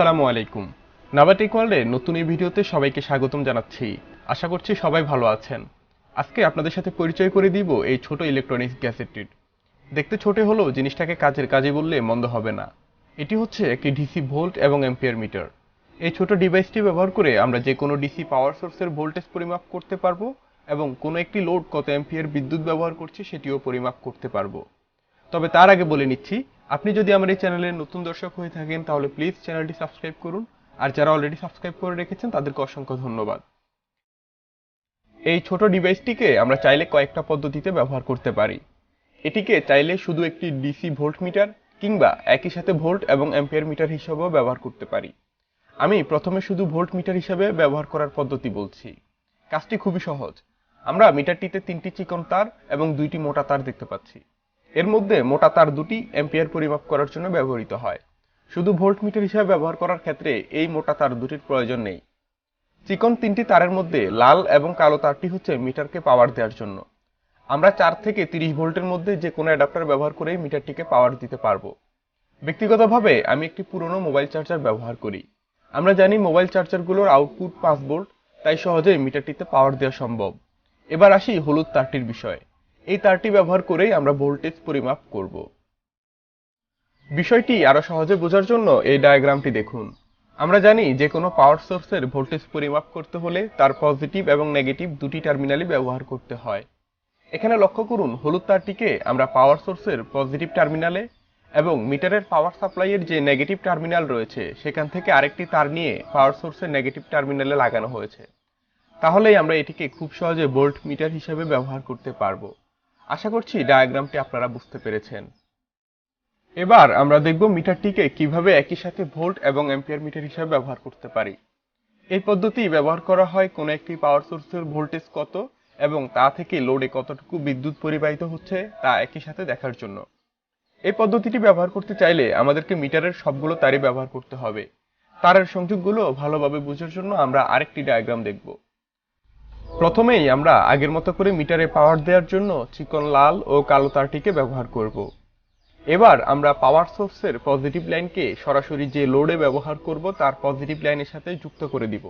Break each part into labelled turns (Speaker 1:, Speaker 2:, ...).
Speaker 1: আসসালামু আলাইকুম। নাভাটেক ওয়ার্ল্ডের নতুন এই ভিডিওতে সবাইকে স্বাগতম জানাচ্ছি। আশা করছি সবাই ভালো আছেন। আজকে আপনাদের সাথে পরিচয় করে দিব এই ছোট ইলেকট্রনিক্স গ্যাজেটটির। দেখতে ছোট হলেও জিনিসটাকে কাজের কাজে বললে মন্দ হবে না। এটি হচ্ছে একটি ডিসি ভোল্ট এবং এম্পিয়ার মিটার। এই ছোট ডিভাইসটি ব্যবহার করে আমরা যে কোনো ডিসি পাওয়ার সোর্সের ভোল্টেজ পরিমাপ করতে পারব এবং কোনো একটি লোড কত এম্পিয়ার বিদ্যুৎ ব্যবহার করছে সেটিও পরিমাপ করতে পারব। তবে তার আগে বলে নিচ্ছি আপনি যদি আমার এই চ্যানেলের নতুন দর্শক হয়ে থাকেন, তাহলে প্লিজ চ্যানেলটি সাবস্ক্রাইব করুন। আর যারা অলরেডি সাবস্ক্রাইব করে রেখেছেন, তাদেরকে অসংখ্য ধন্যবাদ। এই ছোট ডিভাইসটিকে আমরা চাইলে কয়েকটা পদ্ধতিতে ব্যবহার করতে পারি। এটিকে চাইলে শুধু একটি ডিসি ভোল্ট মিটার কিংবা একই সাথে ভোল্ট এবং অ্যাম্পিয়ার মিটার হিসেবেও ব্যবহার করতে পারি। আমি প্রথমে শুধু ভোল্ট মিটার হিসেবে ব্যবহার করার পদ্ধতি বলছি। কাজটি খুবই সহজ। আমরা মিটারটিতে তিনটি চিকন তার এবং দুইটি মোটা তার দেখতে পাচ্ছি। এর মধ্যে মোটা তার দুটি অ্যাম্পিয়ার পরিমাপ করার জন্য ব্যবহৃত হয়। শুধু ভোল্ট মিটার হিসেবে ব্যবহার করার ক্ষেত্রে এই মোটা তার দুটির প্রয়োজন নেই। চিকন তিনটি তারের মধ্যে লাল এবং কালো তারটি হচ্ছে মিটারকে পাওয়ার দেওয়ার জন্য। আমরা চার থেকে তিরিশ ভোল্টের মধ্যে যে কোনো অ্যাডাপ্টার ব্যবহার করে মিটারটিকে পাওয়ার দিতে পারব। ব্যক্তিগতভাবে আমি একটি পুরনো মোবাইল চার্জার ব্যবহার করি। আমরা জানি মোবাইল চার্জারগুলোর আউটপুট পাঁচ ভোল্ট, তাই সহজেই মিটারটিতে পাওয়ার দেওয়া সম্ভব। এবার আসি হলুদ তারটির বিষয়ে। এই তারটি ব্যবহার করেই আমরা ভোল্টেজ পরিমাপ করব। বিষয়টি আরও সহজে বোঝার জন্য এই ডায়াগ্রামটি দেখুন। আমরা জানি যে কোনো পাওয়ার সোর্সের ভোল্টেজ পরিমাপ করতে হলে তার পজিটিভ এবং নেগেটিভ দুটি টার্মিনালই ব্যবহার করতে হয়। এখানে লক্ষ্য করুন, হলুদ তারটিকে আমরা পাওয়ার সোর্সের পজিটিভ টার্মিনালে এবং মিটারের পাওয়ার সাপ্লাইয়ের যে নেগেটিভ টার্মিনাল রয়েছে, সেখান থেকে আরেকটি তার নিয়ে পাওয়ার সোর্সের নেগেটিভ টার্মিনালে লাগানো হয়েছে। তাহলেই আমরা এটিকে খুব সহজে ভোল্ট মিটার হিসেবে ব্যবহার করতে পারব। আশা করছি ডায়াগ্রামটি আপনারা বুঝতে পেরেছেন। এবার আমরা দেখব মিটারটিকে কীভাবে একই সাথে ভোল্ট এবং অ্যাম্পিয়ার মিটার হিসেবে ব্যবহার করতে পারি। এই পদ্ধতি ব্যবহার করা হয় কোনো একটি পাওয়ার সোর্সের ভোল্টেজ কত এবং তা থেকে লোডে কতটুকু বিদ্যুৎ পরিবাহিত হচ্ছে তা একই সাথে দেখার জন্য। এই পদ্ধতিটি ব্যবহার করতে চাইলে আমাদেরকে মিটারের সবগুলো তারই ব্যবহার করতে হবে। তারের সংযোগগুলো ভালোভাবে বোঝার জন্য আমরা আরেকটি ডায়াগ্রাম দেখব। প্রথমেই আমরা আগের মতো করে মিটারে পাওয়ার দেওয়ার জন্য চিকন লাল ও কালো তারটিকে ব্যবহার করব। এবার আমরা পাওয়ার সোর্সের পজিটিভ লাইনকে সরাসরি যে লোডে ব্যবহার করব তার পজিটিভ লাইনের সাথে যুক্ত করে দিব।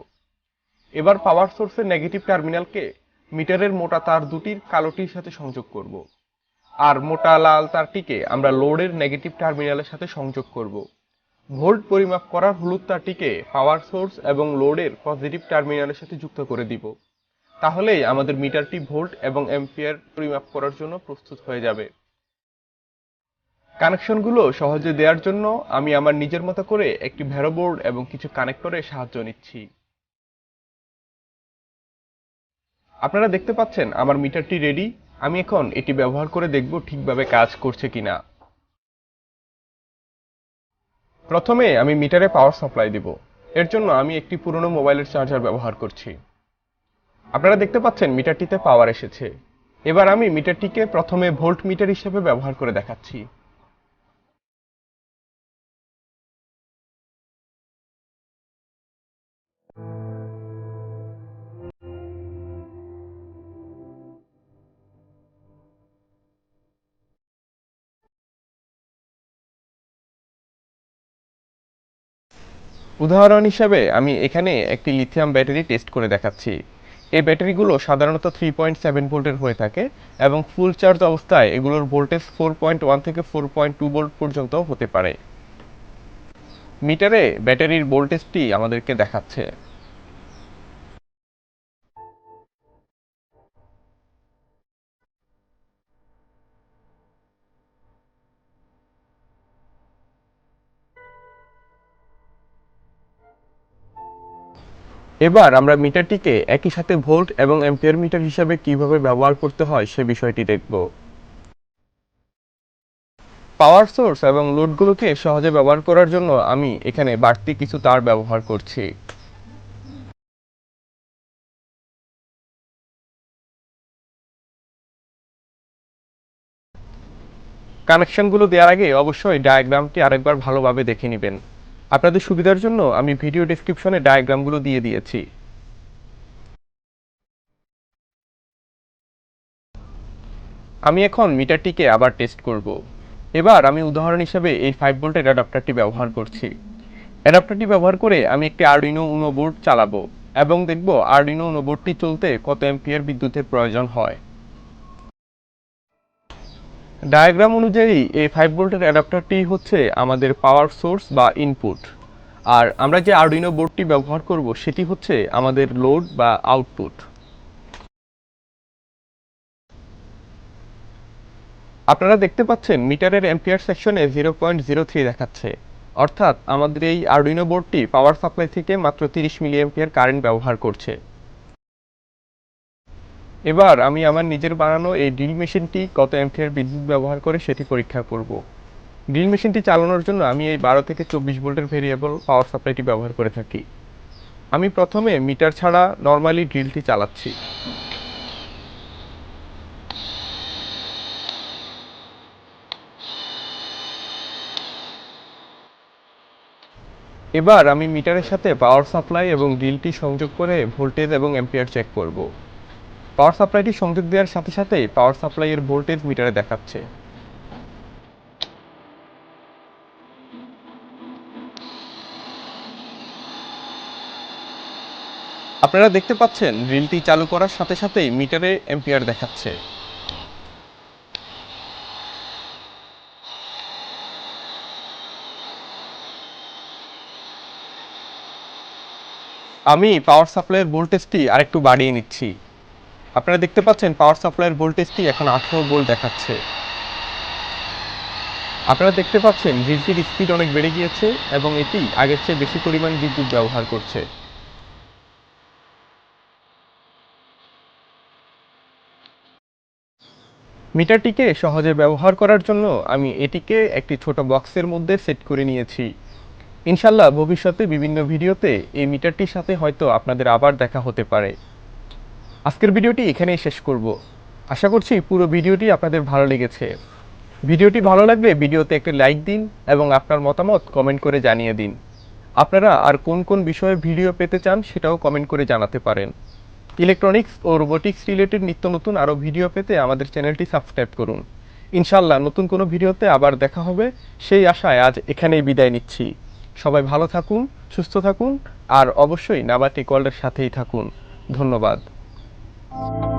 Speaker 1: এবার পাওয়ার সোর্সের নেগেটিভ টার্মিনালকে মিটারের মোটা তার দুটির কালোটির সাথে সংযোগ করব। আর মোটা লাল তারটিকে আমরা লোডের নেগেটিভ টার্মিনালের সাথে সংযোগ করব। ভোল্ট পরিমাপ করার হলুদ তারটিকে পাওয়ার সোর্স এবং লোডের পজিটিভ টার্মিনালের সাথে যুক্ত করে দিব। তাহলেই আমাদের মিটারটি ভোল্ট এবং অ্যাম্পিয়ার পরিমাপ করার জন্য প্রস্তুত হয়ে যাবে। কানেকশনগুলো সহজে দেওয়ার জন্য আমি আমার নিজের মতো করে একটি ভ্যারো বোর্ড এবং কিছু কানেক্টরের সাহায্য নিচ্ছি। আপনারা দেখতে পাচ্ছেন আমার মিটারটি রেডি। আমি এখন এটি ব্যবহার করে দেখব ঠিকভাবে কাজ করছে কিনা। প্রথমে আমি মিটারে পাওয়ার সাপ্লাই দেব। এর জন্য আমি একটি পুরনো মোবাইলের চার্জার ব্যবহার করছি। আপনারা দেখতে পাচ্ছেন মিটারটিতে পাওয়ার এসেছে। এবার আমি মিটারটিকে প্রথমে ভোল্ট মিটার হিসেবে ব্যবহার করে দেখাচ্ছি। উদাহরণ হিসাবে আমি এখানে একটি লিথিয়াম ব্যাটারি টেস্ট করে দেখাচ্ছি। এই ব্যাটারিগুলো সাধারণত থ্রি পয়েন্ট সেভেন ভোল্টের হয়ে থাকে এবং ফুল চার্জ অবস্থায় এগুলোর ভোল্টেজ ফোর পয়েন্ট ওয়ান থেকে ফোর পয়েন্ট টু ভোল্ট পর্যন্ত হতে পারে। মিটারে ব্যাটারির ভোল্টেজটি আমাদেরকে দেখাচ্ছে। এবার আমরা মিটারটিকে একই সাথে ভোল্ট এবং অ্যাম্পিয়ার মিটার হিসাবে কীভাবে ব্যবহার করতে হয় সে বিষয়টি দেখব। পাওয়ার সোর্স এবং লোডগুলোকে সহজে ব্যবহার করার জন্য আমি এখানে বাড়তি কিছু তার ব্যবহার করছি। কানেকশনগুলো দেওয়ার আগে অবশ্যই ডায়াগ্রামটি আরেকবার ভালোভাবে দেখে নেবেন। আপনাদের সুবিধার জন্য আমি ভিডিও ডেসক্রিপশনে ডায়াগ্রামগুলো দিয়ে দিয়েছি। আমি এখন মিটারটিকে আবার টেস্ট করব। এবার আমি উদাহরণ হিসেবে এই ফাইভ ভোল্টের অ্যাডাপ্টারটি ব্যবহার করছি। অ্যাডাপ্টারটি ব্যবহার করে আমি একটি আরডিনো উনো বোর্ড চালাবো এবং দেখব আরডিনো উনো বোর্ডটি চলতে কত অ্যাম্পিয়ার বিদ্যুতের প্রয়োজন হয়। ডায়াগ্রাম অনুযায়ী এই ফাইভ ভোল্টের অ্যাডাপ্টারটি হচ্ছে আমাদের পাওয়ার সোর্স বা ইনপুট আর আমরা যে আরডিনো বোর্ডটি ব্যবহার করব, সেটি হচ্ছে আমাদের লোড বা আউটপুট আপনারা দেখতে পাচ্ছেন মিটারের অ্যাম্পিয়ার সেকশনে জিরো পয়েন্ট জিরো থ্রি দেখাচ্ছে। অর্থাৎ আমাদের এই আরডিনো বোর্ডটি পাওয়ার সাপ্লাই থেকে মাত্র তিরিশ মিলি অ্যাম্পিয়ার কারেন্ট ব্যবহার করছে। এবার আমি আমার নিজের বানানো এই ড্রিল মেশিনটি কত অ্যাম্পিয়ার বিদ্যুৎ ব্যবহার করে সেটি পরীক্ষা করব। ড্রিল মেশিনটি চালানোর জন্য আমি এই বারো থেকে চব্বিশ ভোল্টের ভেরিয়েবল পাওয়ার সাপ্লাইটি ব্যবহার করে থাকি। আমি প্রথমে মিটার ছাড়া নর্মালি ড্রিলটি চালাচ্ছি। এবার আমি মিটারের সাথে পাওয়ার সাপ্লাই এবং ড্রিলটি সংযোগ করে ভোল্টেজ এবং অ্যাম্পিয়ার চেক করব। পাওয়ার সাপ্লাইটি সংযোগ দেওয়ার সাথে সাথে পাওয়ার সাপ্লাইয়ের ভোল্টেজ মিটারে দেখাচ্ছে। আপনারা দেখতে পাচ্ছেন ড্রিলটি চালু করার সাথে সাথেই মিটারে এম্পিয়ার দেখাচ্ছে। আমি পাওয়ার সাপ্লাইয়ের ভোল্টেজটি আরেকটু বাড়িয়ে নিচ্ছি। আপনারা দেখতে পাচ্ছেন পাওয়ার সাপ্লাইয়ের ভোল্টেজটি এখন আঠারো ভোল্ট দেখাচ্ছে। আপনারা দেখতে পাচ্ছেন ড্রিলটির স্পিড অনেক বেড়ে গিয়েছে এবং এটি আগের চেয়ে বেশি পরিমাণ বিদ্যুৎ ব্যবহার করছে। মিটারটিকে সহজে ব্যবহার করার জন্য আমি এটিকে একটি ছোট বক্সের মধ্যে সেট করে নিয়েছি। ইনশাল্লাহ ভবিষ্যতে বিভিন্ন ভিডিওতে এই মিটারটির সাথে হয়তো আপনাদের আবার দেখা হতে পারে। আজকের ভিডিওটি এখানেই শেষ করব। আশা করছি পুরো ভিডিওটি আপনাদের ভালো লেগেছে। ভিডিওটি ভালো লাগলে ভিডিওতে একটি লাইক দিন এবং আপনার মতামত কমেন্ট করে জানিয়ে দিন। আপনারা আর কোন কোন বিষয়ে ভিডিও পেতে চান সেটাও কমেন্ট করে জানাতে পারেন। ইলেকট্রনিক্স ও রোবোটিক্স রিলেটেড নিত্য নতুন আরও ভিডিও পেতে আমাদের চ্যানেলটি সাবস্ক্রাইব করুন। ইনশাল্লাহ নতুন কোনো ভিডিওতে আবার দেখা হবে। সেই আশায় আজ এখানেই বিদায় নিচ্ছি। সবাই ভালো থাকুন, সুস্থ থাকুন, আর অবশ্যই নাবাটিক ওয়ার্ল্ডের সাথেই থাকুন। ধন্যবাদ। Bye.